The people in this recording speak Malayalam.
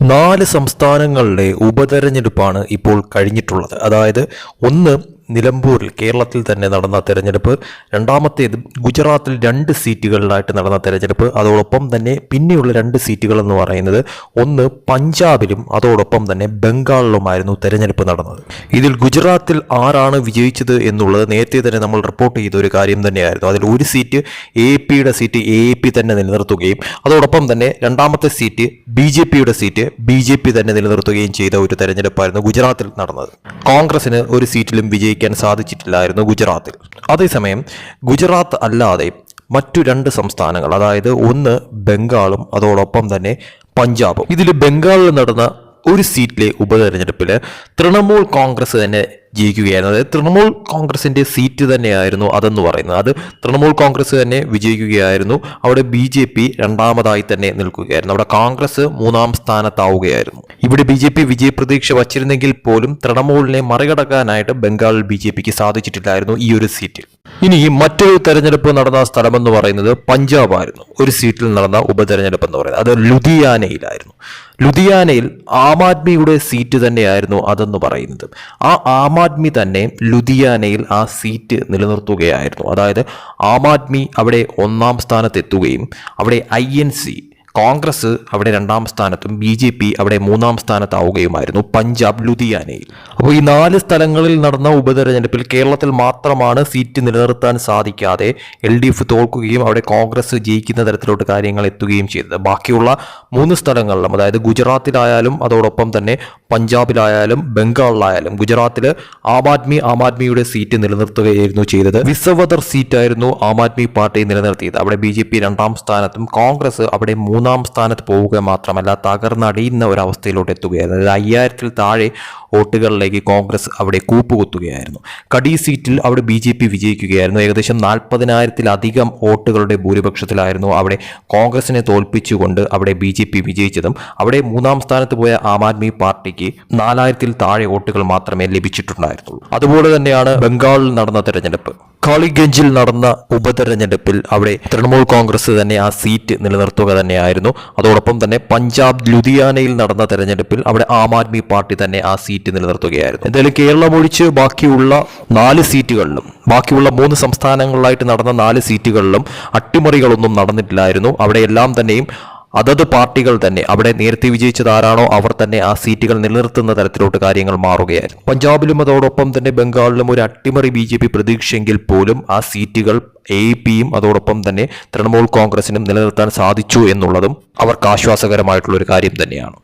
നാല് സംസ്ഥാനങ്ങളിലെ ഉപതെരഞ്ഞെടുപ്പാണ് ഇപ്പോൾ കഴിഞ്ഞിട്ടുള്ളത്. അതായത് ഒന്ന് നിലമ്പൂരിൽ കേരളത്തിൽ തന്നെ നടന്ന തെരഞ്ഞെടുപ്പ്. രണ്ടാമത്തേത് ഗുജറാത്തിൽ രണ്ട് സീറ്റുകളിലായിട്ട് നടന്ന തെരഞ്ഞെടുപ്പ്. അതോടൊപ്പം തന്നെ പിന്നെയുള്ള രണ്ട് സീറ്റുകൾ എന്ന് പറയുന്നത് ഒന്ന് പഞ്ചാബിലും അതോടൊപ്പം തന്നെ ബംഗാളിലുമായിരുന്നു തെരഞ്ഞെടുപ്പ് നടന്നത്. ഇതിൽ ഗുജറാത്തിൽ ആരാണ് വിജയിച്ചത് എന്നുള്ളത് നേരത്തെ തന്നെ നമ്മൾ റിപ്പോർട്ട് ചെയ്ത ഒരു കാര്യം തന്നെയായിരുന്നു. അതിൽ ഒരു സീറ്റ് എ പിയുടെ സീറ്റ് എ പി തന്നെ നിലനിർത്തുകയും അതോടൊപ്പം തന്നെ രണ്ടാമത്തെ സീറ്റ് ബി ജെ പിയുടെ സീറ്റ് ബി ജെ പി തന്നെ നിലനിർത്തുകയും ചെയ്ത ഒരു തെരഞ്ഞെടുപ്പായിരുന്നു ഗുജറാത്തിൽ നടന്നത്. കോൺഗ്രസിന് ഒരു സീറ്റിലും വിജയിക്കാൻ സാധിച്ചിട്ടില്ലായിരുന്നു ഗുജറാത്തിൽ. അതേസമയം ഗുജറാത്ത് അല്ലാതെ മറ്റു രണ്ട് സംസ്ഥാനങ്ങൾ അതായത് ഒന്ന് ബംഗാളും അതോടൊപ്പം തന്നെ പഞ്ചാബും. ഇതിൽ ബംഗാളിൽ നടന്ന ഒരു സീറ്റിലെ ഉപതെരഞ്ഞെടുപ്പിൽ തൃണമൂൽ കോൺഗ്രസ് തന്നെ ജയിക്കുകയായിരുന്നു. അതായത് തൃണമൂൽ കോൺഗ്രസിന്റെ സീറ്റ് തന്നെയായിരുന്നു അതെന്ന് പറയുന്നത്. അത് തൃണമൂൽ കോൺഗ്രസ് തന്നെ വിജയിക്കുകയായിരുന്നു. അവിടെ ബി ജെ പി രണ്ടാമതായി തന്നെ നിൽക്കുകയായിരുന്നു. അവിടെ കോൺഗ്രസ് മൂന്നാം സ്ഥാനത്താവുകയായിരുന്നു. ഇവിടെ ബി ജെ പി വിജയപ്രതീക്ഷ വച്ചിരുന്നെങ്കിൽ പോലും തൃണമൂലിനെ മറികടക്കാനായിട്ട് ബംഗാളിൽ ബി ജെ പിക്ക് സാധിച്ചിട്ടില്ലായിരുന്നു ഈ ഒരു സീറ്റിൽ. ഇനി മറ്റൊരു തെരഞ്ഞെടുപ്പ് നടന്ന സ്ഥലമെന്ന് പറയുന്നത് പഞ്ചാബായിരുന്നു. ഒരു സീറ്റിൽ നടന്ന ഉപതെരഞ്ഞെടുപ്പ് എന്ന് പറയുന്നത്. അത് ലുധിയാനയിലായിരുന്നു. ലുധിയാനയിൽ ആം ആദ്മിയുടെ സീറ്റ് തന്നെയായിരുന്നു അതെന്ന് പറയുന്നത്. ആ ആം ആദ്മി തന്നെ ലുധിയാനയിൽ ആ സീറ്റ് നിലനിർത്തുകയായിരുന്നു. അതായത് ആം ആദ്മി അവിടെ ഒന്നാം സ്ഥാനത്തെത്തുകയും അവിടെ ഐ എൻ സി കോൺഗ്രസ് അവിടെ രണ്ടാം സ്ഥാനത്തും ബി ജെ പി അവിടെ മൂന്നാം സ്ഥാനത്താവുകയുമായിരുന്നു. പഞ്ചാബ് ലുധിയാനയിൽ. അപ്പോൾ ഈ നാല് സ്ഥലങ്ങളിൽ നടന്ന ഉപതെരഞ്ഞെടുപ്പിൽ കേരളത്തിൽ മാത്രമാണ് സീറ്റ് നിലനിർത്താൻ സാധിക്കാതെ എൽ ഡി എഫ് തോൽക്കുകയും അവിടെ കോൺഗ്രസ് ജയിക്കുന്ന തരത്തിലോട്ട് കാര്യങ്ങൾ എത്തുകയും ചെയ്തത്. ബാക്കിയുള്ള മൂന്ന് സ്ഥലങ്ങളിലും അതായത് ഗുജറാത്തിലായാലും അതോടൊപ്പം തന്നെ പഞ്ചാബിലായാലും ബംഗാളിലായാലും ഗുജറാത്തിൽ ആം ആദ്മി ആം ആദ്മിയുടെ സീറ്റ് നിലനിർത്തുകയായിരുന്നു ചെയ്തത്. വിസവദർ സീറ്റായിരുന്നു ആം ആദ്മി പാർട്ടി നിലനിർത്തിയത്. അവിടെ ബി രണ്ടാം സ്ഥാനത്തും കോൺഗ്രസ് അവിടെ മൂന്നാം സ്ഥാനത്ത് പോവുക മാത്രമല്ല തകർന്നടിയുന്ന ഒരവസ്ഥയിലോട്ട് എത്തുകയായിരുന്നു അതായത് അയ്യായിരത്തിൽ താഴെ വോട്ടുകളിലേക്ക് കോൺഗ്രസ് അവിടെ കൂപ്പുകുത്തുകയായിരുന്നു. കടി സീറ്റിൽ അവിടെ ബി ജെ പി വിജയിക്കുകയായിരുന്നു. ഏകദേശം നാൽപ്പതിനായിരത്തിലധികം വോട്ടുകളുടെ ഭൂരിപക്ഷത്തിലായിരുന്നു അവിടെ കോൺഗ്രസിനെ തോൽപ്പിച്ചുകൊണ്ട് അവിടെ ബി ജെ പി വിജയിച്ചതും. അവിടെ മൂന്നാം സ്ഥാനത്ത് പോയ ആം ആദ്മി പാർട്ടിക്ക് നാലായിരത്തിൽ താഴെ വോട്ടുകൾ മാത്രമേ ലഭിച്ചിട്ടുണ്ടായിരുന്നുള്ളൂ. അതുപോലെ തന്നെയാണ് ബംഗാളിൽ നടന്ന തെരഞ്ഞെടുപ്പ്. കാളിഗഞ്ചിൽ നടന്ന ഉപതെരഞ്ഞെടുപ്പിൽ അവിടെ തൃണമൂൽ കോൺഗ്രസ് തന്നെ ആ സീറ്റ് നിലനിർത്തുക തന്നെയായിരുന്നു. അതോടൊപ്പം തന്നെ പഞ്ചാബ് ലുധിയാനയിൽ നടന്ന തെരഞ്ഞെടുപ്പിൽ അവിടെ ആം ആദ്മി പാർട്ടി തന്നെ ആ സീറ്റ് നിലനിർത്തുകയായിരുന്നു. എന്തായാലും കേരളം ഒഴിച്ച് ബാക്കിയുള്ള നാല് സീറ്റുകളിലും ബാക്കിയുള്ള മൂന്ന് സംസ്ഥാനങ്ങളിലായിട്ട് നടന്ന നാല് സീറ്റുകളിലും അട്ടിമറികളൊന്നും നടന്നിട്ടില്ലായിരുന്നു. അവിടെ എല്ലാം തന്നെയും അതത് പാർട്ടികൾ തന്നെ അവിടെ നേരത്തെ വിജയിച്ചത് ആരാണോ അവർ തന്നെ ആ സീറ്റുകൾ നിലനിർത്തുന്ന തരത്തിലോട്ട് കാര്യങ്ങൾ മാറുകയായിരുന്നു. പഞ്ചാബിലും അതോടൊപ്പം തന്നെ ബംഗാളിലും ഒരു അട്ടിമറി ബി ജെ പി പ്രതീക്ഷയെങ്കിൽ പോലും ആ സീറ്റുകൾ എ പിയും അതോടൊപ്പം തന്നെ തൃണമൂൽ കോൺഗ്രസിനും നിലനിർത്താൻ സാധിച്ചു എന്നുള്ളതും അവർക്ക് ആശ്വാസകരമായിട്ടുള്ള ഒരു കാര്യം തന്നെയാണ്.